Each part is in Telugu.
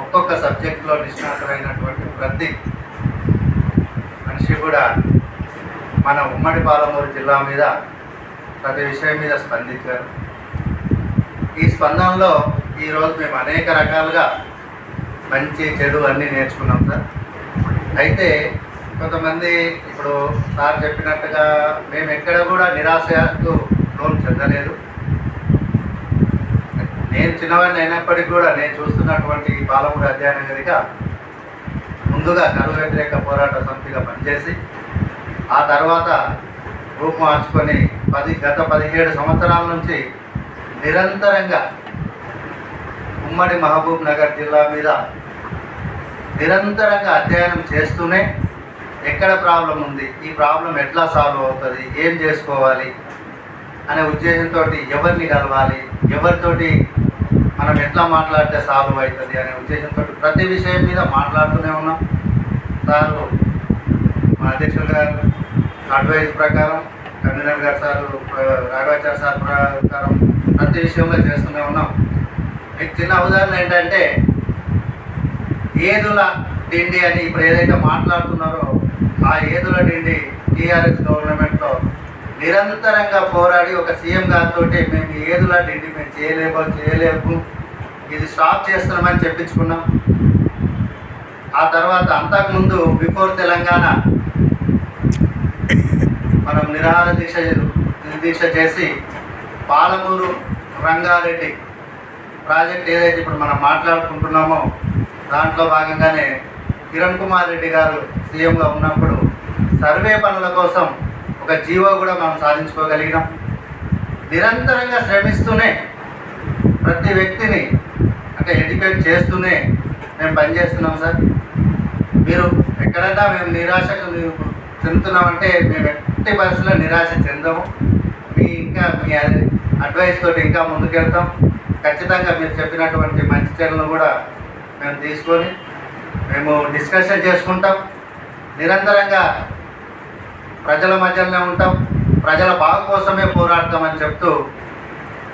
ఒక్కొక్క సబ్జెక్టులో నిష్ణాతులైనటువంటి ప్రతి మనిషి కూడా మన ఉమ్మడి పాలమూరు జిల్లా మీద ప్రతి విషయం మీద స్పందించారు. ఈ స్పందనలో ఈరోజు మేము అనేక రకాలుగా మంచి చెడు అన్నీ నేర్చుకున్నాం సార్. అయితే కొంతమంది ఇప్పుడు సార్ చెప్పినట్టుగా మేము ఎక్కడ కూడా నిరాశకు లోన్ చెందలేదు. నేను చిన్నవాడిని అయినప్పటికీ కూడా నేను చూస్తున్నటువంటి పాలమూరు అధ్యయనం గదిగా ముందుగా కరువు వ్యతిరేక పోరాట సమితిగా పనిచేసి ఆ తర్వాత రూపు మార్చుకొని పది గత పదిహేడు సంవత్సరాల నుంచి నిరంతరంగా ఉమ్మడి మహబూబ్ నగర్ జిల్లా మీద నిరంతరంగా అధ్యయనం చేస్తూనే ఎక్కడ ప్రాబ్లం ఉంది ఈ ప్రాబ్లం ఎట్లా సాల్వ్ అవుతుంది ఏం చేసుకోవాలి అనే ఉద్దేశంతో ఎవరిని కలవాలి ఎవరితోటి మనం ఎట్లా మాట్లాడితే సాల్వ్ అవుతుంది అనే ఉద్దేశంతో ప్రతి విషయం మీద మాట్లాడుతూనే ఉన్నాం. సారు మా అధ్యక్షులు గారు అడ్వైజ్ ప్రకారం కన్వీనర్ గారు సార్ రాఘవాచార్య సార్ ప్రకారం ప్రతి విషయంలో చేస్తూనే ఉన్నాం. మీకు చిన్న ఉదాహరణ ఏంటంటే ఏదుల డిండి అని ఇప్పుడు ఏదైతే మాట్లాడుతున్నారో ఆ ఏదుల డిండి టీఆర్ఎస్ గవర్నమెంట్లో నిరంతరంగా పోరాడి ఒక సీఎం గారితో మేము ఈ ఏదుల మేము చేయలేము చేయలేము. ఇది స్టాప్ చేస్తున్నామని చెప్పించుకున్నాం. ఆ తర్వాత అంతకుముందు బిఫోర్ తెలంగాణ మనం నిరాహార దీక్ష దీక్ష చేసి పాలమూరు రంగారెడ్డి ప్రాజెక్ట్ ఏదైతే ఇప్పుడు మనం మాట్లాడుకుంటున్నామో దాంట్లో భాగంగానే కిరణ్ కుమార్ రెడ్డి గారు సీఎంగా ఉన్నప్పుడు సర్వే పనుల కోసం ఒక జీవో కూడా మనం సాధించుకోగలిగినాం. నిరంతరంగా శ్రమిస్తూనే ప్రతి వ్యక్తిని అంటే ఎడ్యుకేట్ చేస్తూనే మేము పనిచేస్తున్నాం సార్. మీరు ఎక్కడన్నా మేము నిరాశకు చెందుతున్నామంటే మేము ఎట్టి పరిస్థితుల్లో నిరాశ చెందము. మీ ఇంకా మీ అడ్వైస్ తోటి ఇంకా ముందుకెళ్తాం. ఖచ్చితంగా మీరు చెప్పినటువంటి మంచి చర్యలను కూడా మేము తీసుకొని మేము డిస్కషన్ చేసుకుంటాం. నిరంతరంగా ప్రజల మధ్యలోనే ఉంటాం. ప్రజల బాగు కోసమే పోరాడతామని చెప్తూ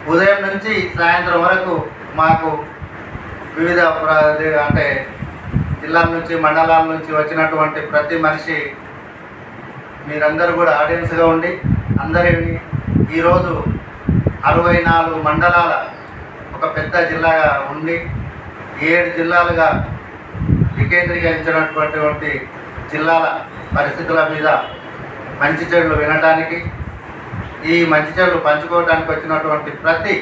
ఉదయం నుంచి సాయంత్రం వరకు మాకు వివిధ అంటే జిల్లాల నుంచి మండలాల నుంచి వచ్చినటువంటి ప్రతి మనిషి మీరందరూ కూడా ఆడియన్స్గా ఉండి అందరి ఈరోజు అరవై నాలుగు మండలాల ఒక పెద్ద జిల్లాగా ఉండి ఏడు జిల్లాలుగా వికేంద్రీకరించినటువంటి జిల్లాల పరిస్థితుల మీద మంచి చెడులు వినడానికి ఈ మంచి చెడులు పంచుకోవడానికి వచ్చినటువంటి ప్రతి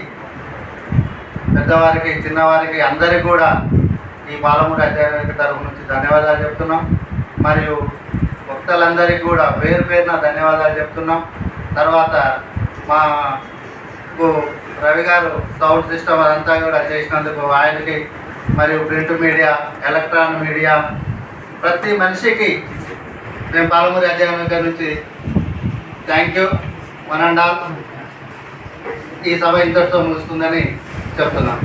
పెద్దవారికి చిన్నవారికి అందరికీ కూడా ఈ పాలమూరు అధ్యయన తరఫు నుంచి ధన్యవాదాలు చెప్తున్నాం. మరియు భక్తులందరికీ కూడా పేరు పేరున ధన్యవాదాలు చెప్తున్నాం. తర్వాత మాకు రవి గారు సౌండ్ సిస్టమ్ అదంతా కూడా చేసినందుకు ఆయనకి మరియు ప్రింట్ మీడియా ఎలక్ట్రానిక్ మీడియా ప్రతి మనిషికి మేము పాలమూరి అధ్యాయం గారి నుంచి thank you one and all ఈ సభ ఇంతటితో ముగుస్తుందని చెప్తున్నాను.